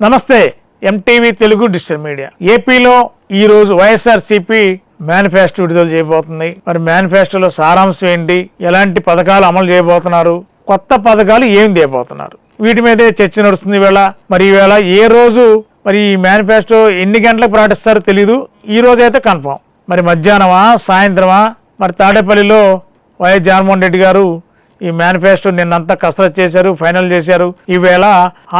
నమస్తే MTV Telugu digital media. ఏపీలో ఈ రోజు వైఎస్ఆర్సీపీ మేనిఫెస్టో విడుదల చేయబోతుంది. మరి మేనిఫెస్టోలో సారాంశం ఏంటి? ఎలాంటి పథకాలు అమలు చేయబోతున్నారు? కొత్త పథకాలు ఏం చేయబోతున్నారు? వీటి మీదే చర్చ నడుస్తుంది ఈవేళ మరి ఈవేళ ఏ రోజు మరి ఈ మేనిఫెస్టో ఎన్ని గంటలకు ప్రకటిస్తారో తెలీదు. ఈ రోజు అయితే కన్ఫామ్. మరి మధ్యాహ్నమా సాయంత్రమా? మరి తాడేపల్లిలో వైఎస్ జగన్మోహన్ రెడ్డి గారు ఈ మేనిఫెస్టో నిన్నంతా కసరత్ చేశారు ఫైనల్ చేశారు. ఈవేళ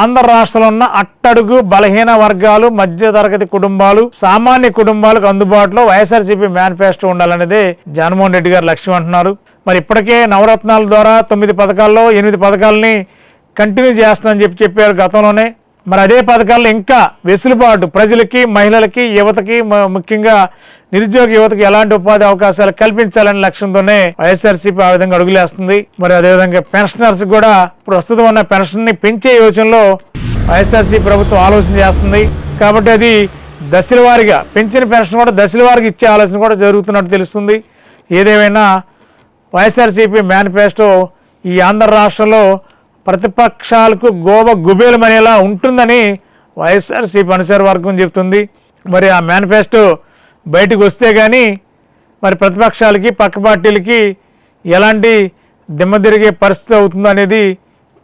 ఆంధ్ర రాష్ట్రంలో ఉన్న అట్టడుగు బలహీన వర్గాలు మధ్య తరగతి కుటుంబాలు సామాన్య కుటుంబాలకు అందుబాటులో వైఎస్ఆర్సీపీ మేనిఫెస్టో ఉండాలనేదే జగన్మోహన్ రెడ్డి గారు లక్ష్యం అంటున్నారు. మరి ఇప్పటికే నవరత్నాల ద్వారా తొమ్మిది పథకాల్లో ఎనిమిది పథకాలని కంటిన్యూ చేస్తానని చెప్పి చెప్పారు గతంలోనే. మరి అదే పథకాల్లో ఇంకా వెసులుబాటు ప్రజలకి మహిళలకి యువతకి ముఖ్యంగా నిరుద్యోగ యువతకి ఎలాంటి ఉపాధి అవకాశాలు కల్పించాలనే లక్ష్యంతోనే వైఎస్ఆర్సీపీ ఆ విధంగా అడుగులేస్తుంది. మరి అదేవిధంగా పెన్షనర్స్ కూడా ప్రస్తుతం ఉన్న పెన్షన్ని పెంచే యోచనలో వైఎస్ఆర్సీ ప్రభుత్వం ఆలోచన చేస్తుంది. కాబట్టి అది దశల వారీగా పెంచిన పెన్షన్ కూడా దశల వారికి ఇచ్చే ఆలోచన కూడా జరుగుతున్నట్టు తెలుస్తుంది. ఏదేమైనా వైఎస్ఆర్సీపీ మేనిఫెస్టో ఈ ఆంధ్ర రాష్ట్రంలో ప్రతిపక్షాలకు గోవ గుబేలమనేలా ఉంటుందని వైఎస్ఆర్సీపీ అనుచర వర్గం చెబుతుంది మరి ఆ మేనిఫెస్టో బయటకు వస్తే కానీ మరి ప్రతిపక్షాలకి పక్క పార్టీలకి ఎలాంటి దిమ్మదిరిగే పరిస్థితి అవుతుందో అనేది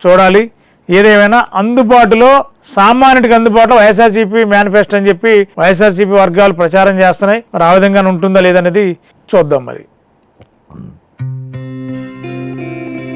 చూడాలి. ఏదేమైనా అందుబాటులో సామాన్యుడికి అందుబాటులో వైఎస్ఆర్సీపీ మేనిఫెస్టో అని చెప్పి వైఎస్ఆర్సీపీ వర్గాలు ప్రచారం చేస్తున్నాయి. మరి ఆ విధంగానే ఉంటుందా లేదనేది చూద్దాం మరి.